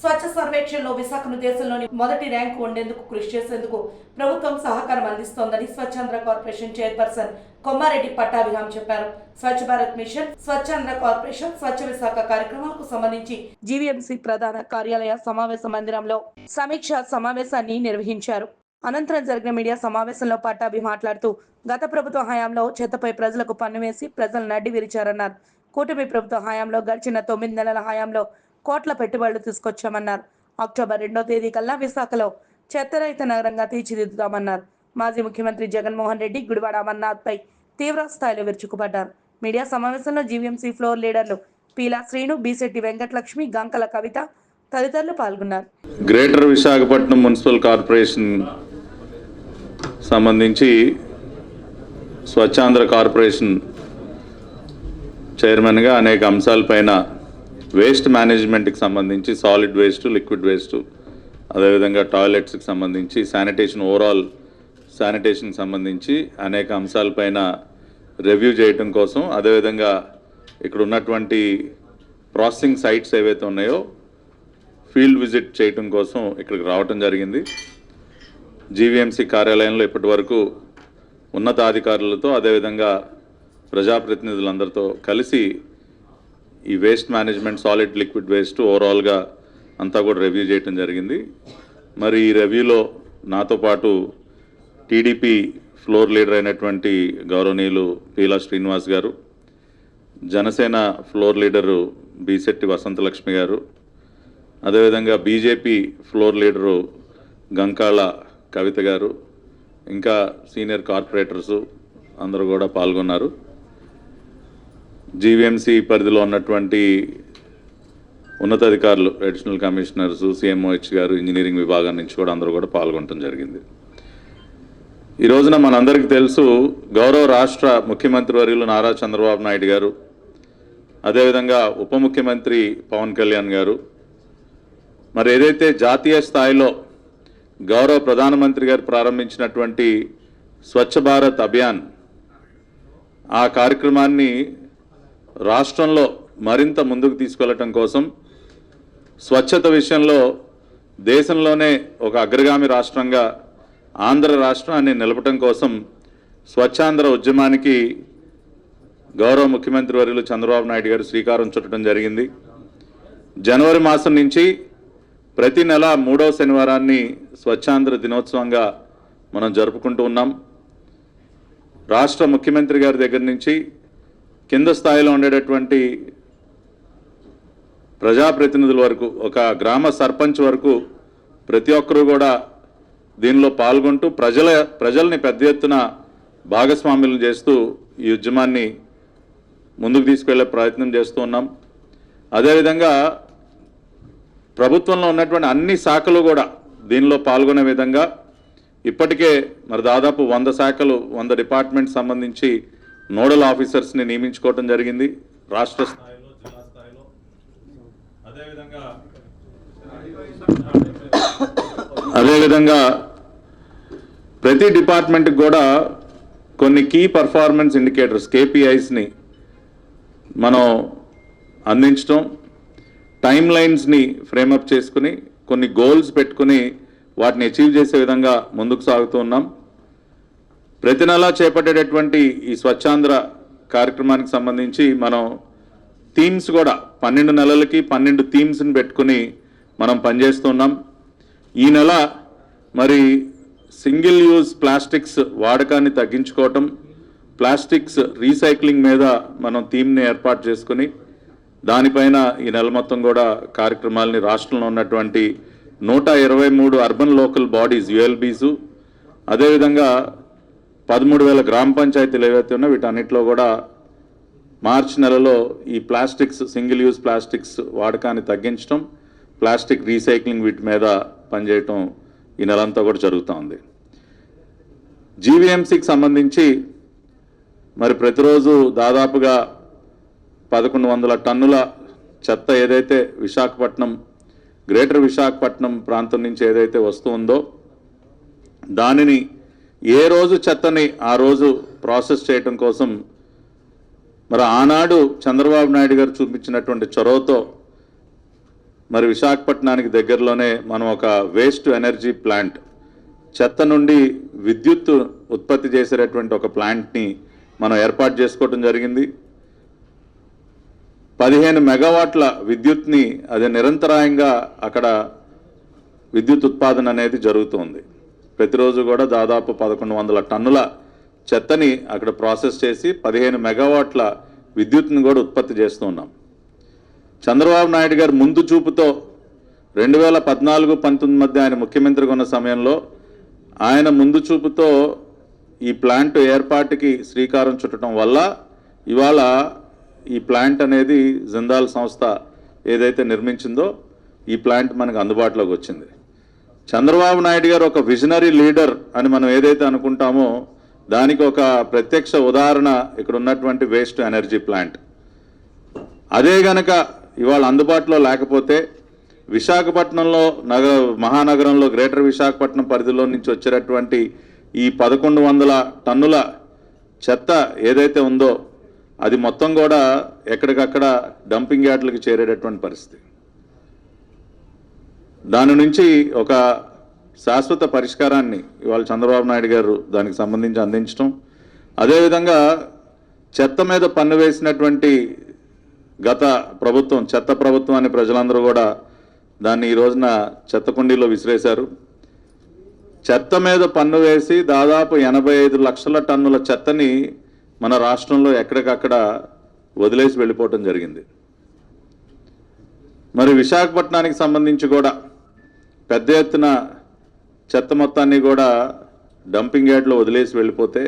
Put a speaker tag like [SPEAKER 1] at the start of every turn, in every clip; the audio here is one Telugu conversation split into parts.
[SPEAKER 1] స్వచ్ఛ సర్వేక్షణలో విశాఖను దేశంలోని మొదటి ర్యాంకు ఉండేందుకు కృషి చేసేందుకు ప్రభుత్వం సహకారం అందిస్తోందని స్వచ్ఛాంధ్ర కార్పొరేషన్ చైర్పర్సన్ కొమ్మారెడ్డి పట్టాభిరామ్ చెప్పారు. స్వచ్ఛ భారత్ మిషన్ స్వచ్ఛాంధ్ర కార్పొరేషన్ స్వచ్ఛ విశాఖ కార్యక్రమాలకు సంబంధించి జీవీఎంసీ ప్రధాన కార్యాలయ సమావేశ మందిరంలో సమీక్ష సమావేశాన్ని నిర్వహించారు. అనంతరం జరిగిన మీడియా సమావేశంలో పట్టాభి మాట్లాడుతూ గత ప్రభుత్వ హయాంలో చెత్తపై ప్రజలకు పన్ను వేసి ప్రజలు నడ్డి విరిచారన్నారు. కూటమి ప్రభుత్వ హయాంలో గడిచిన తొమ్మిది నెలల హయాంలో కోట్ల పెట్టుబడులు తీసుకొచ్చామన్నారు. అక్టోబర్ రెండో తేదీ కల్లా విశాఖలో చెత్తరహిత నగరంగా తీర్చిదిద్దుతామన్నారు. మాజీ ముఖ్యమంత్రి జగన్మోహన్ రెడ్డి గుడివాడ అమర్నాథ్పై తీవ్ర స్థాయిలో విరుచుకుపడ్డారు. మీడియా సమావేశంలో జీవీఎంసీ ఫ్లోర్ లీడర్లు పీలా శ్రీను బీశెట్టి వెంకటలక్ష్మి గంకల కవిత తదితరులు పాల్గొన్నారు.
[SPEAKER 2] గ్రేటర్ విశాఖపట్నం మున్సిపల్ కార్పొరేషన్ సంబంధించి స్వచ్ఛాంధ్ర కార్పొరేషన్ చైర్మన్గా అనేక అంశాలపైన వేస్ట్ మేనేజ్మెంట్కి సంబంధించి సాలిడ్ వేస్ట్ లిక్విడ్ వేస్ట్ అదేవిధంగా టాయిలెట్స్కి సంబంధించి శానిటేషన్ ఓవరాల్ శానిటేషన్కి సంబంధించి అనేక అంశాలపైన రివ్యూ చేయటం కోసం అదేవిధంగా ఇక్కడ ఉన్నటువంటి ప్రాసెసింగ్ సైట్స్ ఏవైతే ఉన్నాయో ఫీల్డ్ విజిట్ చేయటం కోసం ఇక్కడికి రావటం జరిగింది. జీవీఎంసీ కార్యాలయంలో ఇప్పటి వరకు ఉన్నతాధికారులతో అదేవిధంగా ప్రజాప్రతినిధులందరితో కలిసి ఈ waste management solid liquid waste ఓవరాల్గా అంతా కూడా రివ్యూ చేయటం జరిగింది. మరి ఈ రివ్యూలో నాతో పాటు టీడీపీ ఫ్లోర్ లీడర్ అయినటువంటి గౌరవనీయులు పీలా శ్రీనివాస్ గారు జనసేన ఫ్లోర్ లీడరు బీశెట్టి వసంతలక్ష్మి గారు అదేవిధంగా BJP floor leader Gankala Kavitha garu ఇంకా సీనియర్ కార్పొరేటర్స్ అందరూ కూడా పాల్గొన్నారు. జీవీఎంసీ పరిధిలో ఉన్నటువంటి ఉన్నతాధికారులు అడిషనల్ కమిషనర్స్ సిఎంఓహెచ్ గారు ఇంజనీరింగ్ విభాగం నుంచి కూడా అందరూ కూడా పాల్గొనడం జరిగింది. ఈ రోజున మనందరికీ తెలుసు గౌరవ రాష్ట్ర ముఖ్యమంత్రి వర్యులు నారా చంద్రబాబు నాయుడు గారు అదేవిధంగా ఉప ముఖ్యమంత్రి పవన్ కళ్యాణ్ గారు మరి ఏదైతే జాతీయ స్థాయిలో గౌరవ ప్రధానమంత్రి గారు ప్రారంభించినటువంటి స్వచ్ఛ భారత్ అభియాన్ ఆ కార్యక్రమాన్ని రాష్ట్రంలో మరింత ముందుకు తీసుకెళ్ళటం కోసం స్వచ్ఛత విషయంలో దేశంలోనే ఒక అగ్రగామి రాష్ట్రంగా ఆంధ్ర రాష్ట్రాన్ని నిలపటం కోసం స్వచ్ఛాంధ్ర ఉద్యమానికి గౌరవ ముఖ్యమంత్రి వర్యులు చంద్రబాబు నాయుడు గారు శ్రీకారం చుట్టడం జరిగింది. జనవరి మాసం నుంచి ప్రతి నెల మూడవ శనివారాన్ని స్వచ్ఛాంధ్ర దినోత్సవంగా మనం జరుపుకుంటూ ఉన్నాం. రాష్ట్ర ముఖ్యమంత్రి గారి దగ్గర నుంచి కింద స్థాయిలో ఉండేటటువంటి ప్రజాప్రతినిధుల వరకు ఒక గ్రామ సర్పంచ్ వరకు ప్రతి ఒక్కరూ కూడా దీనిలో పాల్గొంటూ ప్రజల ప్రజల్ని పెద్ద ఎత్తున భాగస్వామ్యులు చేస్తూ ఈ ఉద్యమాన్ని ముందుకు తీసుకెళ్ళే ప్రయత్నం చేస్తూ ఉన్నాం. అదేవిధంగా ప్రభుత్వంలో ఉన్నటువంటి అన్ని శాఖలు కూడా దీనిలో పాల్గొనే విధంగా ఇప్పటికే మరి దాదాపు వంద శాఖలు వంద డిపార్ట్మెంట్ సంబంధించి నోడల్ ఆఫీసర్స్ని నియమించుకోవడం జరిగింది. రాష్ట్ర స్థాయిలో జిల్లా స్థాయిలో. అదేవిధంగా అదేవిధంగా ప్రతి డిపార్ట్మెంట్కి కూడా కొన్ని కీ పర్ఫార్మెన్స్ ఇండికేటర్స్ కేపీఐస్ని మనం అందించడం టైం లైన్స్ని ఫ్రేమప్ చేసుకుని కొన్ని గోల్స్ పెట్టుకుని వాటిని అచీవ్ చేసే విధంగా ముందుకు సాగుతూ ఉన్నాం. ప్రతి నెలా చేపట్టేటటువంటి ఈ స్వచ్ఛాంధ్ర కార్యక్రమానికి సంబంధించి మనం థీమ్స్ కూడా పన్నెండు నెలలకి పన్నెండు థీమ్స్ని పెట్టుకుని మనం పనిచేస్తున్నాం. ఈ నెల మరి సింగిల్ యూజ్ ప్లాస్టిక్స్ వాడకాన్ని తగ్గించుకోవటం ప్లాస్టిక్స్ రీసైక్లింగ్ మీద మనం థీమ్ని ఏర్పాటు చేసుకుని దానిపైన ఈ నెల మొత్తం కూడా కార్యక్రమాలని రాష్ట్రంలో ఉన్నటువంటి నూట ఇరవై మూడు అర్బన్ లోకల్ బాడీస్ యుఎల్బీసు అదేవిధంగా పదమూడు వేల గ్రామ పంచాయతీలు ఏవైతే ఉన్నాయో వీటన్నిటిలో కూడా మార్చి నెలలో ఈ ప్లాస్టిక్స్ సింగిల్ యూజ్ ప్లాస్టిక్స్ వాడకాన్ని తగ్గించడం ప్లాస్టిక్ రీసైక్లింగ్ వీటి మీద పనిచేయటం ఈ నెలంతా కూడా జరుగుతూ ఉంది. జీవీఎంసీకి సంబంధించి మరి ప్రతిరోజు దాదాపుగా పదకొండు వందల టన్నుల చెత్త ఏదైతే విశాఖపట్నం గ్రేటర్ విశాఖపట్నం ప్రాంతం నుంచి ఏదైతే వస్తుందో దానిని ఏ రోజు చెత్తని ఆ రోజు ప్రాసెస్ చేయటం కోసం మరి ఆనాడు చంద్రబాబు నాయుడు గారు చూపించినటువంటి చొరవతో మరి విశాఖపట్నానికి దగ్గరలోనే మనం ఒక వేస్ట్ ఎనర్జీ ప్లాంట్ చెత్త నుండి విద్యుత్ ఉత్పత్తి చేసేటటువంటి ఒక ప్లాంట్ని మనం ఏర్పాటు చేసుకోవడం జరిగింది. పదిహేను మెగావాట్ల విద్యుత్ని అది నిరంతరాయంగా అక్కడ విద్యుత్ ఉత్పాదన అనేది జరుగుతుంది. ప్రతిరోజు కూడా దాదాపు పదకొండు వందల టన్నుల చెత్తని అక్కడ ప్రాసెస్ చేసి పదిహేను మెగావాట్ల విద్యుత్ని కూడా ఉత్పత్తి చేస్తూ ఉన్నాం. చంద్రబాబు నాయుడు గారు ముందు చూపుతో రెండు వేల పద్నాలుగు పంతొమ్మిది మధ్య ఆయన ముఖ్యమంత్రిగా ఉన్న సమయంలో ఆయన ముందు చూపుతో ఈ ప్లాంట్ ఏర్పాటుకి శ్రీకారం చుట్టడం వల్ల ఇవాళ ఈ ప్లాంట్ అనేది జిందాల్ సంస్థ ఏదైతే నిర్మించిందో ఈ ప్లాంట్ మనకు అందుబాటులోకి వచ్చింది. చంద్రబాబు నాయుడు గారు ఒక విజనరీ లీడర్ అని మనం ఏదైతే అనుకుంటామో దానికి ఒక ప్రత్యక్ష ఉదాహరణ ఇక్కడ ఉన్నటువంటి వేస్ట్ ఎనర్జీ ప్లాంట్. అదే గనక ఇవాళ అందుబాటులో లేకపోతే విశాఖపట్నంలో నగ మహానగరంలో గ్రేటర్ విశాఖపట్నం పరిధిలో నుంచి వచ్చేటటువంటి ఈ పదకొండు వందల టన్నుల చెత్త ఏదైతే ఉందో అది మొత్తం కూడా ఎక్కడికక్కడ డంపింగ్ యార్డులకు చేరేటటువంటి పరిస్థితి. దాని నుంచి ఒక శాశ్వత పరిష్కారాన్ని ఇవాళ చంద్రబాబు నాయుడు గారు దానికి సంబంధించి అందించడం అదేవిధంగా చెత్త మీద పన్ను వేసినటువంటి గత ప్రభుత్వం చెత్త ప్రభుత్వాన్ని ప్రజలందరూ కూడా దాన్ని ఈ రోజున చెత్త కుండీలో విసిరేశారు. చెత్త మీద పన్ను వేసి దాదాపు ఎనభై ఐదు లక్షల టన్నుల చెత్తని మన రాష్ట్రంలో ఎక్కడికక్కడ వదిలేసి వెళ్ళిపోవటం జరిగింది. మరి విశాఖపట్నానికి సంబంధించి కూడా పెద్ద ఎత్తున చెత్త మొత్తాన్ని కూడా డంపింగ్ యార్డ్లో వదిలేసి వెళ్ళిపోతే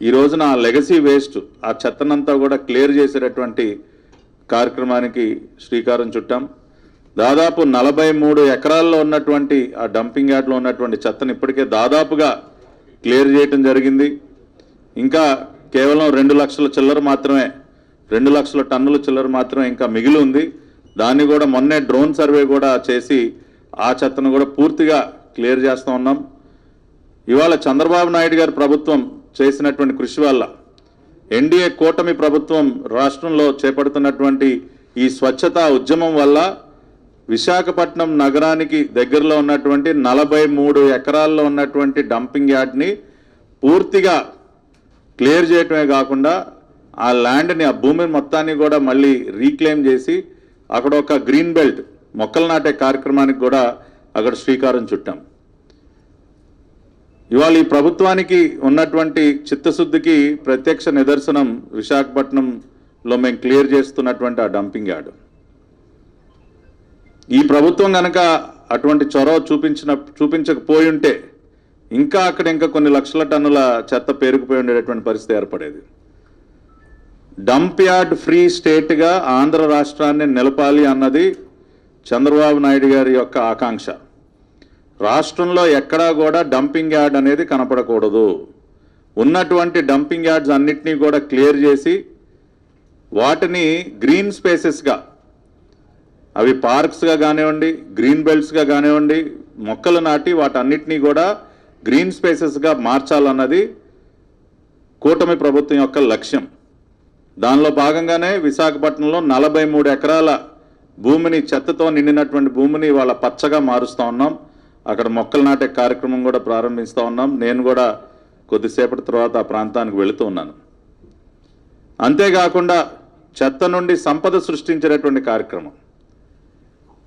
[SPEAKER 2] ఈ రోజున ఆ లెగసీ వేస్ట్ ఆ చెత్తనంతా కూడా క్లియర్ చేసేటటువంటి కార్యక్రమానికి శ్రీకారం చుట్టాం. దాదాపు నలభై మూడు ఎకరాల్లో ఉన్నటువంటి ఆ డంపింగ్ యార్డ్లో ఉన్నటువంటి చెత్తను ఇప్పటికే దాదాపుగా క్లియర్ చేయటం జరిగింది. ఇంకా కేవలం రెండు లక్షల చిల్లర మాత్రమే రెండు లక్షల టన్నుల చిల్లర మాత్రమే ఇంకా మిగిలి ఉంది. దాన్ని కూడా మొన్నే డ్రోన్ సర్వే కూడా చేసి ఆ చెత్తను కూడా పూర్తిగా క్లియర్ చేస్తూ ఉన్నాం. ఇవాళ చంద్రబాబు నాయుడు గారి ప్రభుత్వం చేసినటువంటి కృషి వల్ల ఎన్డీఏ కూటమి ప్రభుత్వం రాష్ట్రంలో చేపడుతున్నటువంటి ఈ స్వచ్ఛతా ఉద్యమం వల్ల విశాఖపట్నం నగరానికి దగ్గరలో ఉన్నటువంటి నలభై మూడు ఎకరాల్లో ఉన్నటువంటి డంపింగ్ యార్డ్ని పూర్తిగా క్లియర్ చేయటమే కాకుండా ఆ ల్యాండ్ని ఆ భూమిని మొత్తాన్ని కూడా మళ్ళీ రీక్లెయిమ్ చేసి అక్కడ ఒక గ్రీన్ బెల్ట్ మొక్కలు నాటే కార్యక్రమానికి కూడా అక్కడ శ్రీకారం చుట్టాం. ఇవాళ ఈ ప్రభుత్వానికి ఉన్నటువంటి చిత్తశుద్ధికి ప్రత్యక్ష నిదర్శనం విశాఖపట్నంలో మేము క్లియర్ చేస్తున్నటువంటి ఆ డంపింగ్ యార్డ్. ఈ ప్రభుత్వం కనుక అటువంటి చొరవ చూపించిన చూపించకపోయి ఉంటే ఇంకా అక్కడ ఇంకా కొన్ని లక్షల టన్నుల చెత్త పేరుకుపోయి ఉండేటటువంటి పరిస్థితి ఏర్పడేది. డంప్ యార్డ్ ఫ్రీ స్టేట్గా ఆంధ్ర రాష్ట్రాన్ని నిలపాలి అన్నది చంద్రబాబు నాయుడు గారి యొక్క ఆకాంక్ష. రాష్ట్రంలో ఎక్కడా కూడా డంపింగ్ యార్డ్ అనేది కనపడకూడదు. ఉన్నటువంటి డంపింగ్ యార్డ్స్ అన్నిటినీ కూడా క్లియర్ చేసి వాటిని గ్రీన్ స్పేసెస్గా అవి పార్క్స్గా కానివ్వండి గ్రీన్ బెల్ట్స్గా కానివ్వండి మొక్కలు నాటి వాటన్నిటినీ కూడా గ్రీన్ స్పేసెస్గా మార్చాలన్నది కూటమి ప్రభుత్వం యొక్క లక్ష్యం. దానిలో భాగంగానే విశాఖపట్నంలో నలభై మూడు ఎకరాల భూమిని చెత్తతో నిండినటువంటి భూమిని వాళ్ళ పచ్చగా మారుస్తూ ఉన్నాం. అక్కడ మొక్కలు నాటే కార్యక్రమం కూడా ప్రారంభిస్తూ ఉన్నాం. నేను కూడా కొద్దిసేపటి తర్వాత ఆ ప్రాంతానికి వెళుతూ ఉన్నాను. అంతేకాకుండా చెత్త నుండి సంపద సృష్టించేటటువంటి కార్యక్రమం.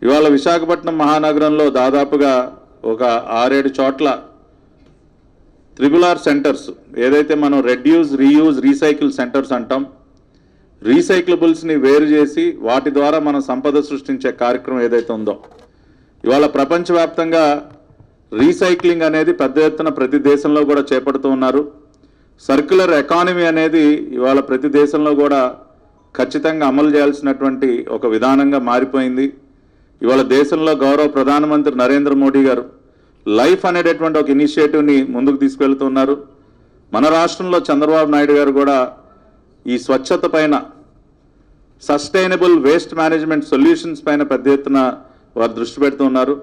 [SPEAKER 2] ఇవాళ విశాఖపట్నం మహానగరంలో దాదాపుగా ఒక ఆరేడు చోట్ల త్రిబుల్ ఆర్ సెంటర్స్ ఏదైతే మనం రెడ్యూస్ రీయూజ్ రీసైకిల్ సెంటర్స్ అంటాం రీసైక్లబుల్స్ని వేరు చేసి వాటి ద్వారా మనం సంపద సృష్టించే కార్యక్రమం ఏదైతే ఉందో. ఇవాళ ప్రపంచవ్యాప్తంగా రీసైక్లింగ్ అనేది పెద్ద ఎత్తున ప్రతి దేశంలో కూడా చేపడుతూ ఉన్నారు. సర్క్యులర్ ఎకానమీ అనేది ఇవాళ ప్రతి దేశంలో కూడా ఖచ్చితంగా అమలు చేయాల్సినటువంటి ఒక విధానంగా మారిపోయింది. ఇవాళ దేశంలో గౌరవ ప్రధానమంత్రి నరేంద్ర మోడీ గారు లైఫ్ అనేటటువంటి ఒక ఇనిషియేటివ్ని ముందుకు తీసుకెళ్తున్నారు మన రాష్ట్రంలో చంద్రబాబు నాయుడు గారు కూడా ఈ స్వచ్ఛత పైన సస్టైనబుల్ వేస్ట్ మేనేజ్మెంట్ సొల్యూషన్స్ పైన పెద్ద ఎత్తున వారు దృష్టి పెడుతున్నారు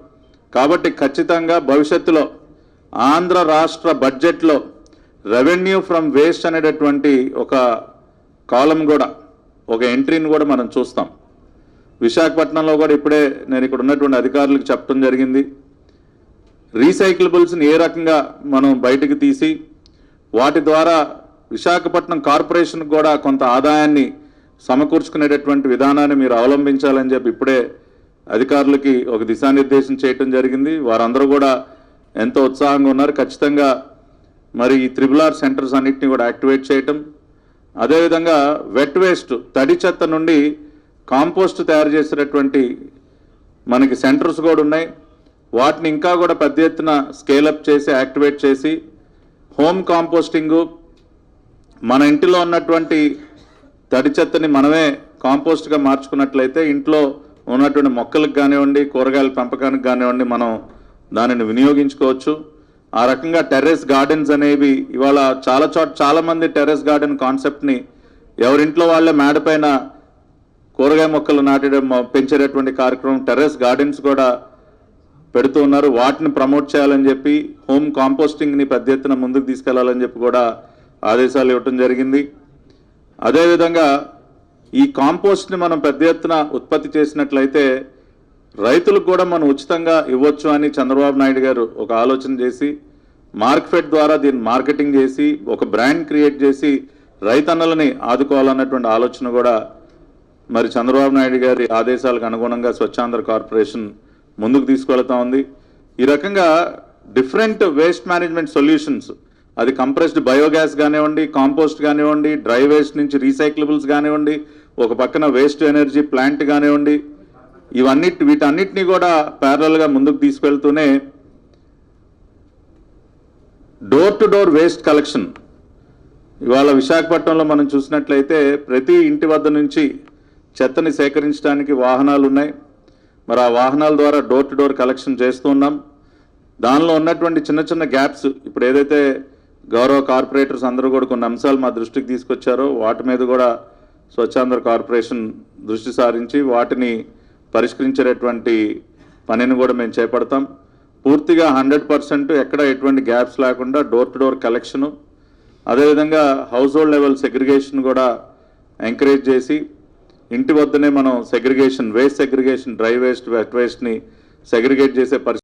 [SPEAKER 2] కాబట్టి ఖచ్చితంగా భవిష్యత్తులో ఆంధ్ర రాష్ట్ర బడ్జెట్లో రెవెన్యూ ఫ్రమ్ వేస్ట్ అనేటటువంటి ఒక కాలం కూడా ఒక ఎంట్రీని కూడా మనం చూస్తాం. విశాఖపట్నంలో కూడా ఇప్పుడే నేను ఇక్కడ ఉన్నటువంటి అధికారులకు చెప్పడం జరిగింది. రీసైక్లబుల్స్ని ఏ రకంగా మనం బయటకు తీసి వాటి ద్వారా విశాఖపట్నం కార్పొరేషన్కి కూడా కొంత ఆదాయాన్ని సమకూర్చుకునేటటువంటి విధానాన్ని మీరు అవలంబించాలని చెప్పి ఇప్పుడే అధికారులకి ఒక దిశానిర్దేశం చేయటం జరిగింది. వారందరూ కూడా ఎంతో ఉత్సాహంగా ఉన్నారు. ఖచ్చితంగా మరి ఈ త్రిబుల్ ఆర్ సెంటర్స్ అన్నిటిని కూడా యాక్టివేట్ చేయటం. అదేవిధంగా వెట్ వేస్ట్ తడి చెత్త నుండి కాంపోస్ట్ తయారు చేసేటటువంటి మనకి సెంటర్స్ కూడా ఉన్నాయి. వాటిని ఇంకా కూడా పెద్ద ఎత్తున స్కేలప్ చేసి యాక్టివేట్ చేసి హోమ్ కాంపోస్టింగు మన ఇంటిలో ఉన్నటువంటి తడి చెత్తని మనమే కాంపోస్ట్గా మార్చుకున్నట్లయితే ఇంట్లో ఉన్నటువంటి మొక్కలకు కానివ్వండి కూరగాయల పెంపకానికి కానివ్వండి మనం దానిని వినియోగించుకోవచ్చు. ఆ రకంగా టెర్రస్ గార్డెన్స్ అనేవి ఇవాళ చాలా చోట చాలా మంది టెర్రస్ గార్డెన్ కాన్సెప్ట్ని ఎవరింట్లో వాళ్ళే మేడపైన కూరగాయ మొక్కలు నాటడం పెంచేటటువంటి కార్యక్రమం టెర్రస్ గార్డెన్స్ కూడా పెడుతూ ఉన్నారు. వాటిని ప్రమోట్ చేయాలని చెప్పి హోమ్ కాంపోస్టింగ్ని పెద్ద ఎత్తున ముందుకు తీసుకెళ్ళాలని చెప్పి కూడా ఆదేశాలు ఇవ్వటం జరిగింది. అదేవిధంగా ఈ కాంపోస్ట్ని మనం పెద్ద ఎత్తున ఉత్పత్తి చేసినట్లయితే రైతులకు కూడా మనం ఉచితంగా ఇవ్వచ్చు అని చంద్రబాబు నాయుడు గారు ఒక ఆలోచన చేసి మార్కెట్ ద్వారా దీన్ని మార్కెటింగ్ చేసి ఒక బ్రాండ్ క్రియేట్ చేసి రైతన్నలని ఆదుకోవాలన్నటువంటి ఆలోచన కూడా మరి చంద్రబాబు నాయుడు గారి ఆదేశాలకు అనుగుణంగా స్వచ్ఛాంధ్ర కార్పొరేషన్ ముందుకు తీసుకెళ్తా ఉంది. ఈ రకంగా డిఫరెంట్ వేస్ట్ మేనేజ్మెంట్ సొల్యూషన్స్ అది కంప్రెస్డ్ బయోగ్యాస్ కానివ్వండి కాంపోస్ట్ కానివ్వండి డ్రై వేస్ట్ నుంచి రీసైక్లబుల్స్ కానివ్వండి ఒక పక్కన వేస్ట్ ఎనర్జీ ప్లాంట్ కానివ్వండి ఇవన్నిటి వీటన్నిటిని కూడా ప్యారలల్గా ముందుకు తీసుకెళ్తూనే door to door waste collection ఇవాళ విశాఖపట్నంలో మనం చూసినట్లయితే ప్రతి ఇంటి వద్ద నుంచి చెత్తని సేకరించడానికి వాహనాలు ఉన్నాయి. మరి ఆ వాహనాల ద్వారా డోర్ టు డోర్ కలెక్షన్ చేస్తున్నాం దానిలో ఉన్నటువంటి చిన్న చిన్న గ్యాప్స్ ఇప్పుడు ఏదైతే గౌరవ కార్పొరేటర్స్ అందరూ కూడా కొన్ని అంశాలు మా దృష్టికి తీసుకొచ్చారు. వాటి మీద కూడా స్వచ్ఛాంధ్ర కార్పొరేషన్ దృష్టి సారించి వాటిని పరిష్కరించేటటువంటి పనిని కూడా మేము చేపడతాం. పూర్తిగా హండ్రెడ్ పర్సెంట్ ఎక్కడ ఎటువంటి గ్యాప్స్ లేకుండా డోర్ టు డోర్ కలెక్షను అదేవిధంగా హౌస్ హోల్డ్ లెవెల్ సెగ్రిగేషన్ కూడా ఎంకరేజ్ చేసి ఇంటి వద్దనే మనం segregation waste segregation dry waste wet వేస్ట్ని segregate చేసే పరిస్థితి